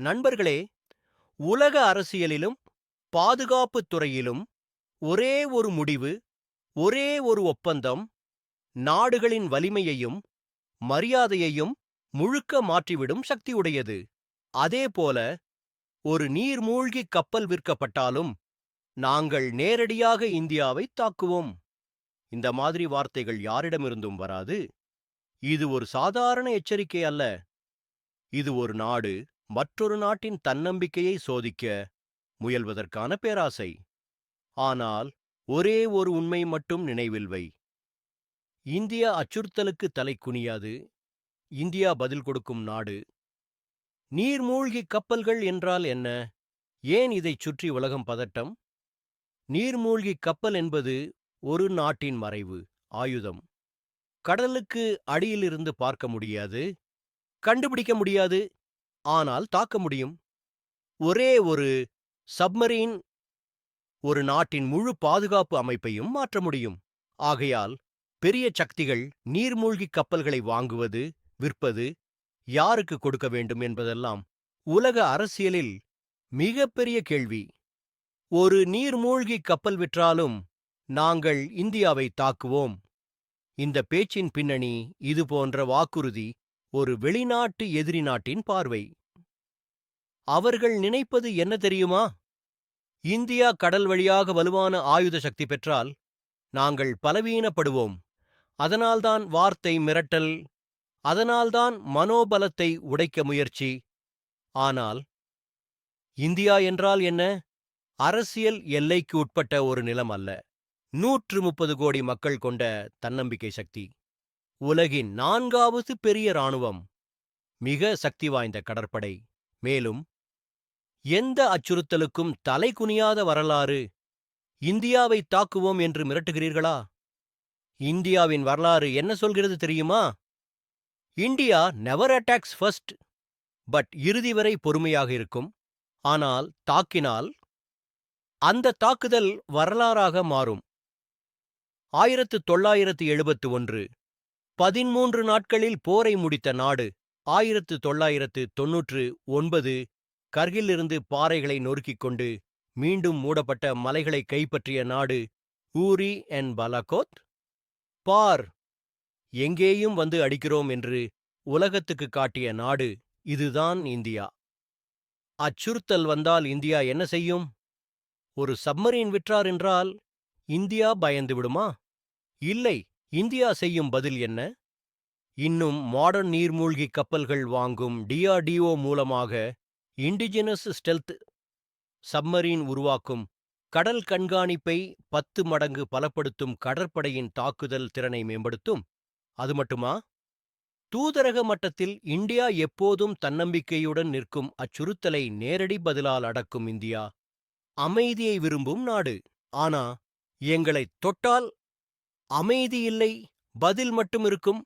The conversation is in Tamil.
நண்பர்களே உலக அரசியலிலும் பாதுகாப்புத் துறையிலும் ஒரே ஒரு முடிவு ஒரே ஒரு ஒப்பந்தம் நாடுகளின் வலிமையையும் மரியாதையையும் முழுக்க மாற்றிவிடும் சக்தியுடையது. அதேபோல ஒரு நீர்மூழ்கிக் கப்பல் விற்கப்பட்டாலும் நாங்கள் நேரடியாக இந்தியாவை தாக்குவோம். இந்த மாதிரி வார்த்தைகள் யாரிடமிருந்தும் வராது. இது ஒரு சாதாரண எச்சரிக்கை அல்ல. இது ஒரு நாடு மற்றொரு நாட்டின் தன்னம்பிக்கையை சோதிக்க முயல்வதற்கான பேராசை. ஆனால் ஒரே ஒரு உண்மை மட்டும் நினைவில் வை. இந்தியா அச்சுறுத்தலுக்கு தலை குனியாது. இந்தியா பதில் கொடுக்கும் நாடு. நீர்மூழ்கிக் கப்பல்கள் என்றால் என்ன? ஏன் இதைச் சுற்றி உலகம் பதட்டம்? நீர்மூழ்கிக் கப்பல் என்பது ஒரு நாட்டின் மறைவு ஆயுதம். கடலுக்கு அடியிலிருந்து பார்க்க முடியாது. கண்டுபிடிக்க முடியாது. ஆனால் தாக்க முடியும். ஒரே ஒரு சப்மரீன் ஒரு நாட்டின் முழு பாதுகாப்பு அமைப்பையும் மாற்ற முடியும். ஆகையால் பெரிய சக்திகள் நீர்மூழ்கிக் கப்பல்களை வாங்குவது விற்பது யாருக்கு கொடுக்க வேண்டும் என்பதெல்லாம் உலக அரசியலில் மிகப்பெரிய கேள்வி. ஒரு நீர்மூழ்கிக் கப்பல் விற்றாலும் நாங்கள் இந்தியாவை தாக்குவோம். இந்த பேச்சின் பின்னணி இது போன்ற வாக்குறுதி ஒரு வெளிநாட்டு எதிரி நாட்டின் பார்வை. அவர்கள் நினைப்பது என்ன தெரியுமா? இந்தியா கடல் வழியாக வலுவான ஆயுத சக்தி பெற்றால் நாங்கள் பலவீனப்படுவோம். அதனால்தான் வார்த்தை மிரட்டல் அதனால்தான் மனோபலத்தை உடைக்க முயற்சி. ஆனால் இந்தியா என்றால் என்ன? அரசியல் எல்லைக்கு உட்பட்ட ஒரு நிலம் அல்ல. நூற்று முப்பது கோடி மக்கள் கொண்ட தன்னம்பிக்கை சக்தி. உலகின் நான்காவது பெரிய இராணுவம். மிக சக்தி வாய்ந்த கடற்படை. மேலும் எந்த அச்சுறுத்தலுக்கும் தலை குனியாத வரலாறு. இந்தியாவை தாக்குவோம் என்று மிரட்டுகிறீர்களா? இந்தியாவின் வரலாறு என்ன சொல்கிறது தெரியுமா? India never attacks first but இறுதி வரை பொறுமையாக இருக்கும். ஆனால் தாக்கினால் அந்த தாக்குதல் வரலாறாக மாறும். ஆயிரத்து தொள்ளாயிரத்து எழுபத்து ஒன்று பதிமூன்று நாட்களில் போரை முடித்த நாடு ஆயிரத்து தொள்ளாயிரத்து தொன்னூற்று ஒன்பது கர்கிலிருந்து பாறைகளை நொறுக்கிக் கொண்டு மீண்டும் மூடப்பட்ட மலைகளை கைப்பற்றிய நாடு ஊரி என் பலகோத்? பார்! எங்கேயும் வந்து அடிக்கிறோம் என்று உலகத்துக்கு காட்டிய நாடு இதுதான் இந்தியா. அச்சுறுத்தல் வந்தால் இந்தியா என்ன செய்யும்? ஒரு சப்மரீன் விற்றார் என்றால் இந்தியா பயந்து விடுமா? இல்லை! இந்தியா செய்யும் பதில் என்ன? இன்னும் மாடர்ன் நீர்மூழ்கி கப்பல்கள் வாங்கும் டிஆர்டிஓ மூலமாக இண்டிஜினஸ் ஸ்டெல்த் சப்மரீன் உருவாக்கும் கடல் கண்காணிப்பை பத்து மடங்கு பலப்படுத்தும் கடற்படையின் தாக்குதல் திறனை மேம்படுத்தும். அது மட்டுமா? தூதரக மட்டத்தில் இந்தியா எப்போதும் தன்னம்பிக்கையுடன் நிற்கும் அச்சுறுத்தலை நேரடி பதிலால் அடக்கும் இந்தியா. அமைதியை விரும்பும் நாடு. ஆனா எங்களை தொட்டால் அமைதி இல்லை பதில் மட்டும் இருக்கும்